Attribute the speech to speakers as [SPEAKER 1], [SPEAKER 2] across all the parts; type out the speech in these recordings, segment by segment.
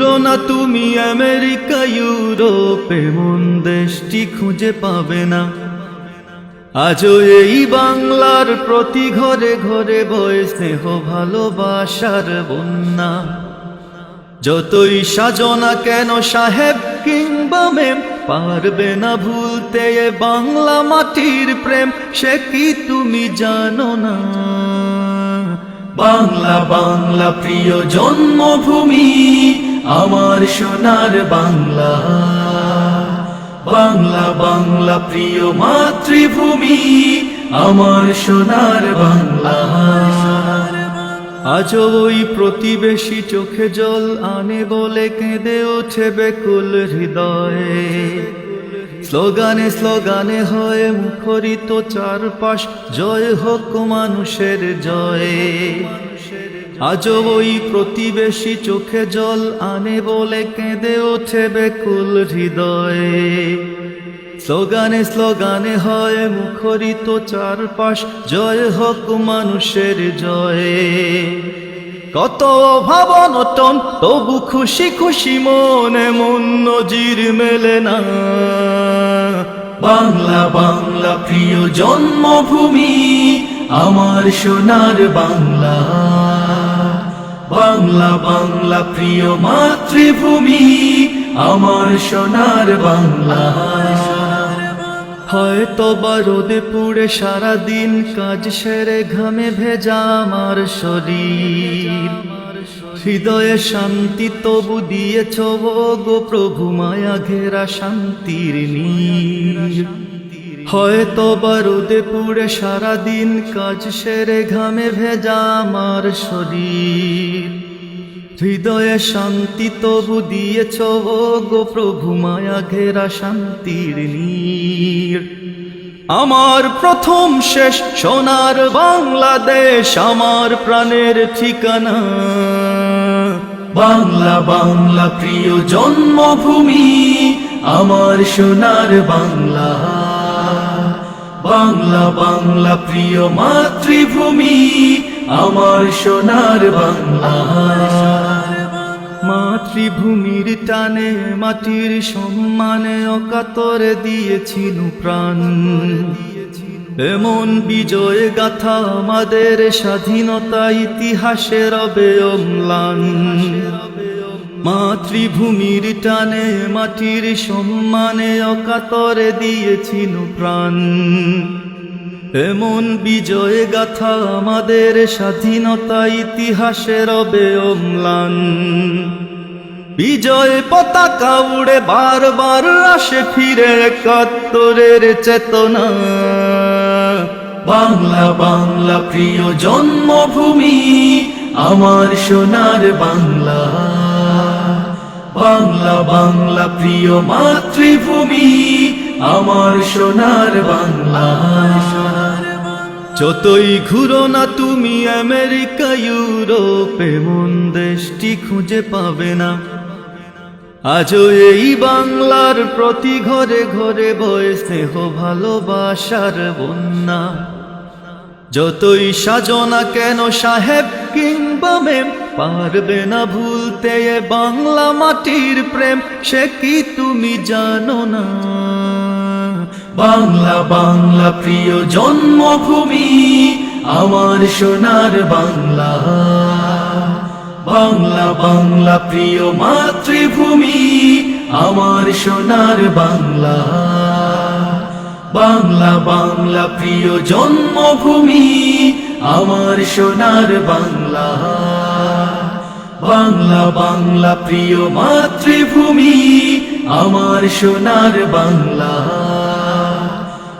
[SPEAKER 1] ঘুরো না তুমি আমেরিকা, ইউরোপ এমন দেশটি খুঁজে পাবে না। আজও এই বাংলার প্রতি ঘরে ঘরে বয় স্নেহ, ভালোবাসার বন্যা। যতই সাজনা কেন সাহেব কিংবা মেম, পারবে না ভুলতে এ বাংলা মাটির প্রেম, সে কি তুমি জানো না? বাংলা বাংলা প্রিয় জন্মভূমি আমার সোনার বাংলা। বাংলা বাংলা, প্রিয় মাতৃভূমি, আমার সোনার বাংলা। আজ ওই প্রতিবেশী চোখে জল আনে বলে কেঁদে ওঠে বেকুল হৃদয়ে। স্লোগানে স্লোগানে হয় মুখরিত চারপাশ, জয় হোক মানুষের জয়। আজও ওই প্রতিবেশী চোখে জল আনে বলে কেঁদে ওঠে বেকুল হৃদয়ে। স্লোগানে স্লোগানে হয় মুখরিত চারপাশ, জয় হোক মানুষের জয়ে। কত ভাবনটন তবু খুশি খুশি মনে মন নজির মেলে না। বাংলা বাংলা প্রিয় জন্মভূমি, আমার সোনার বাংলা। বাংলা বাংলা প্রিয় মাতৃভূমি, আমার সোনার বাংলা। হয়তো বা রোদে পুড়ে সারা দিন কাজ সেরে ঘামে ভেজা আমার শরীর। হৃদয়ে শান্তি তবু দিয়েছ গো প্রভু, মায়া ঘেরা শান্তির নীর। হয়তো বা রোদে পুড়ে সারা দিন কাজ সেরে ঘামে ভেজা আমার শরীর। হৃদয়ে শান্তি তবু দিয়েছ গো প্রভু মায়া ঘেরা শান্তির নীর। আমার প্রথম শেষ সোনার বাংলাদেশ, আমার প্রাণের ঠিকানা। বাংলা বাংলা প্রিয় জন্মভূমি, আমার সোনার বাংলা। বাংলা বাংলা প্রিয় মাতৃভূমি, আমার সোনার বাংলা। মাতৃভূমির টানে মাটির সম্মানে অকাতরে দিয়েছিল প্রাণ। এমন বিজয় গাথা আমাদের স্বাধীনতা ইতিহাসে রবে অম্লান। মাতৃভূমির টানে মাটির সম্মানে অকাতরে দিয়েছিল প্রাণ। এমন বিজয় গাথা আমাদের স্বাধীনতা ইতিহাসে রবে অম্লান বিজয় পতাকা উড়ে বারবার আসে ফিরে একাত্তরের চেতনা। বাংলা বাংলা, প্রিয় জন্মভূমি, আমার সোনার বাংলা। বাংলা বাংলা প্রিয় মাতৃভূমি, আমার সোনার বাংলা। যতই ঘুরো না তুমি আমেরিকা, ইউরোপ এমন দেশটি খুঁজে পাবে না। আজও এই বাংলার প্রতি ঘরে ঘরে বয়ে স্নেহ, ভালোবাসার বন্যা। যতই সাজনা কেন সাহেব কিংবা মেম পারবে না ভুলতে বাংলা মাটির প্রেম, সে কি তুমি জানো না? বাংলা বাংলা প্রিয় জন্মভূমি, আমার সোনার বাংলা। বাংলা বাংলা প্রিয় মাতৃভূমি, আমার সোনার বাংলা। বাংলা বাংলা প্রিয় জন্মভূমি, আমার সোনার বাংলা। বাংলা বাংলা প্রিয় মাতৃভূমি আমার সোনার বাংলা।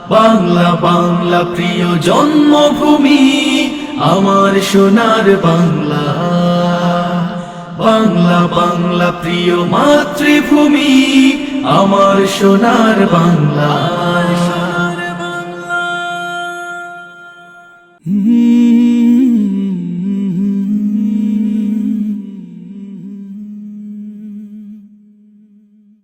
[SPEAKER 1] বাংলা বাংলা প্রিয় জন্মভূমি আমার সোনার বাংলা। বাংলা বাংলা প্রিয় মাতৃভূমি আমার সোনার বাংলা। সোনার বাংলা।